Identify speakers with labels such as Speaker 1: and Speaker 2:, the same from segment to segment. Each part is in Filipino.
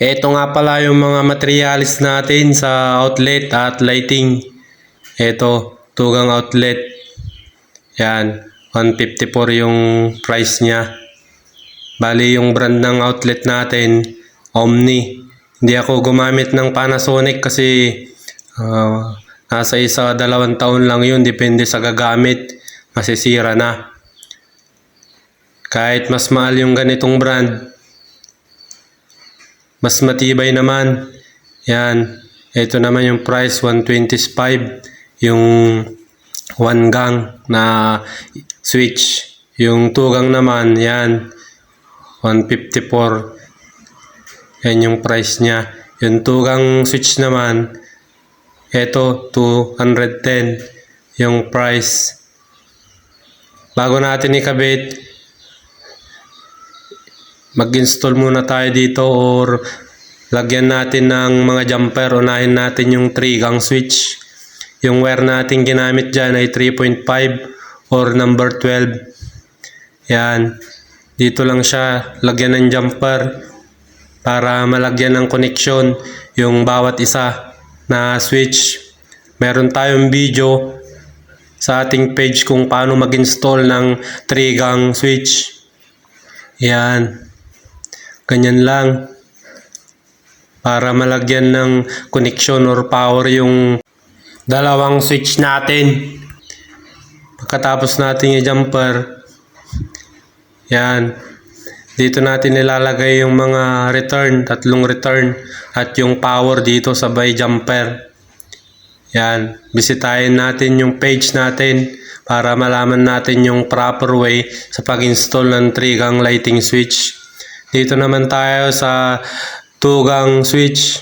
Speaker 1: Ito nga pala yung mga materialis natin sa outlet at lighting. Ito, tugang outlet. Yan, 154 yung price niya. Bali yung brand ng outlet natin, Omni. Hindi ako gumamit ng Panasonic kasi ah, nasa isa dalawang taon lang yun. Depende sa gagamit. Masisira na. Kahit mas mahal yung ganitong brand, mas matibay naman. Yan. Ito naman yung price, 125. Yung one gang na switch. Yung two gang naman, yan. 154. Yan yung price niya. Yung two gang switch naman, ito, 210. Yung price. Bago natin ikabit, mag-install muna tayo dito or lagyan natin ng mga jumper. Unahin natin yung 3 gang switch. Yung wire natin ginamit dyan ay 3.5 or number 12. Yan. Dito lang siya lagyan ng jumper para malagyan ng connection yung bawat isa na switch. Meron tayong video sa ating page kung paano mag-install ng 3 gang switch. Yan. Ganyan lang. Para malagyan ng connection or power yung dalawang switch natin. Pagkatapos natin i-jumper, yan. Dito natin nilalagay yung mga return, tatlong return, at yung power dito sabay jumper. Yan. Bisitahin natin yung page natin para malaman natin yung proper way sa pag-install ng 3 gang lighting switch. Dito naman tayo sa 2 gang switch.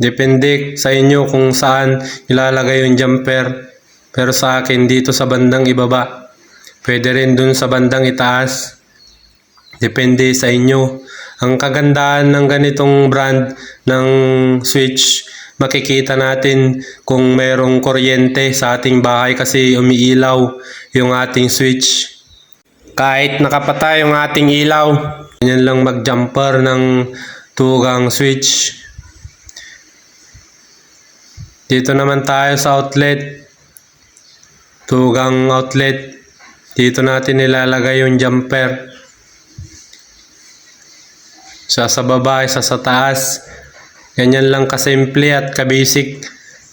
Speaker 1: Depende sa inyo kung saan ilalagay yung jumper. Pero sa akin dito sa bandang ibaba. Pwede rin dun sa bandang itaas. Depende sa inyo. Ang kagandahan ng ganitong brand ng switch, makikita natin kung merong kuryente sa ating bahay kasi umiilaw yung ating switch. Kahit nakapatay yung ating ilaw, ganyan lang mag-jumper ng tugang switch. Dito naman tayo sa outlet. Tugang outlet. Dito natin nilalagay yung jumper. Sa sa baba, isa sa taas. Ganyan lang kasimple at kabasic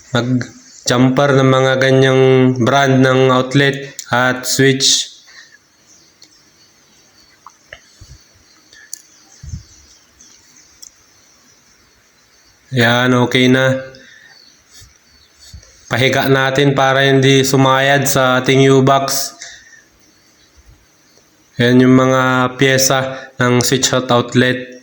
Speaker 1: mag-jumper ng mga ganyang brand ng outlet at switch. Yan, okay na. Pahiga natin para hindi sumayad sa ating U-box. Yan yung mga pyesa ng switch hot outlet.